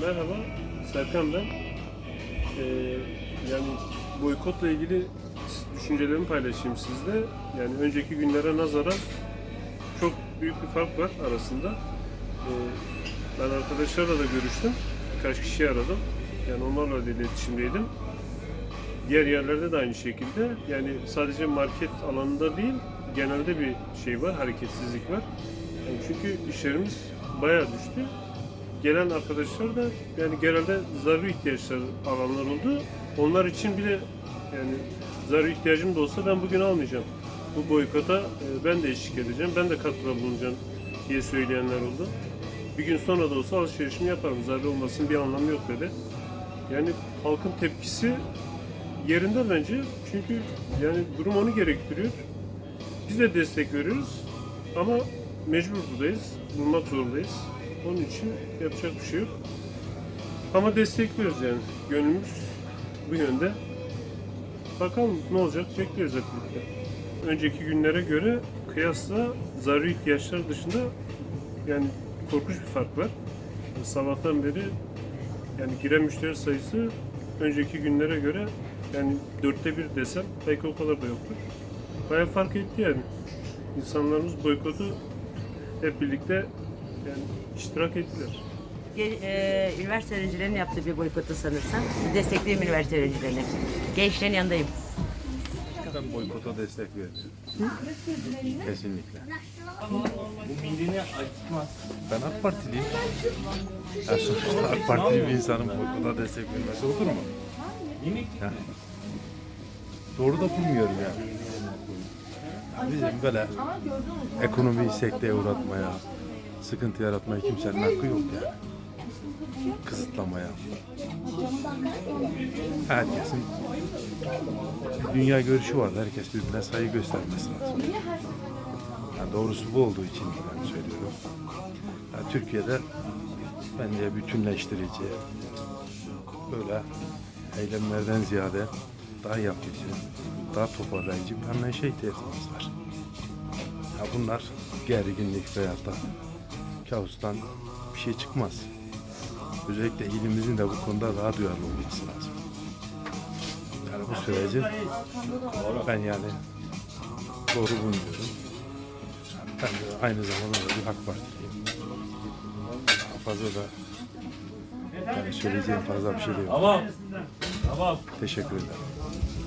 merhaba, Serkan ben. Ee, yani boykotla ilgili düşüncelerimi paylaşayım sizle. Yani önceki günlere nazaran çok büyük bir fark var arasında. Ee, ben arkadaşlarla da görüştüm. Birkaç kişi aradım. Yani onlarla da iletişimdeydim. Diğer yerlerde de aynı şekilde. Yani sadece market alanında değil, genelde bir şey var, hareketsizlik var. Yani çünkü işlerimiz bayağı düştü. Gelen arkadaşlar da yani genelde zaruri ihtiyaçlar alanlar oldu. Onlar için bile yani zaruri ihtiyacım da olsa ben bugün almayacağım. Bu boykota e, ben de eşlik edeceğim, ben de katkıda bulunacağım diye söyleyenler oldu. Bir gün sonra da olsa alışverişimi yaparım. Zaruri olmasının bir anlamı yok dedi. Yani halkın tepkisi yerinde bence. Çünkü yani durum onu gerektiriyor. Biz de destek veriyoruz ama mecbur buradayız. Bulmak zorundayız. Onun için yapacak bir şey yok. Ama destekliyoruz yani. Gönlümüz bu yönde. Bakalım ne olacak bekliyoruz hep birlikte. Önceki günlere göre kıyasla zaruri ihtiyaçlar dışında yani korkunç bir fark var. Sabahtan beri yani giren müşteri sayısı önceki günlere göre yani dörtte bir desem belki o kadar da yoktur. Bayağı fark etti yani. İnsanlarımız boykotu hep birlikte yani iştirak ettiler. Ge- e, üniversite öğrencilerinin yaptığı bir boykotu sanırsam. Destekliyorum üniversite öğrencilerini. Gençlerin yanındayım. Ben boykota destek veriyorum. Kesinlikle. Bu mideni açmaz. Ben AK Partiliyim. Ya sonuçta AK Partili bir insanın boykota destek vermesi olur mu? Ya. Doğru da bulmuyorum yani. Bizim böyle ekonomiyi sekteye uğratmaya, sıkıntı yaratmaya kimsenin hakkı yok yani. Kısıtlamaya. Herkesin dünya görüşü var. Herkes birbirine saygı göstermesi lazım. Yani doğrusu bu olduğu için ben söylüyorum. Yani Türkiye'de bence bütünleştirici, böyle eylemlerden ziyade daha yapıcı, daha toparlayıcı bir anlayışa ihtiyacımız var. Ya bunlar gerginlik veya da kabustan bir şey çıkmaz. Özellikle ilimizin de bu konuda daha duyarlı olması lazım. Yani bu süreci ben yani doğru bulmuyorum. Ben de aynı zamanda da bir AK Partiliyim. Daha fazla da yani söyleyeceğim fazla bir şey de yok. Tamam. Tamam. Teşekkür ederim.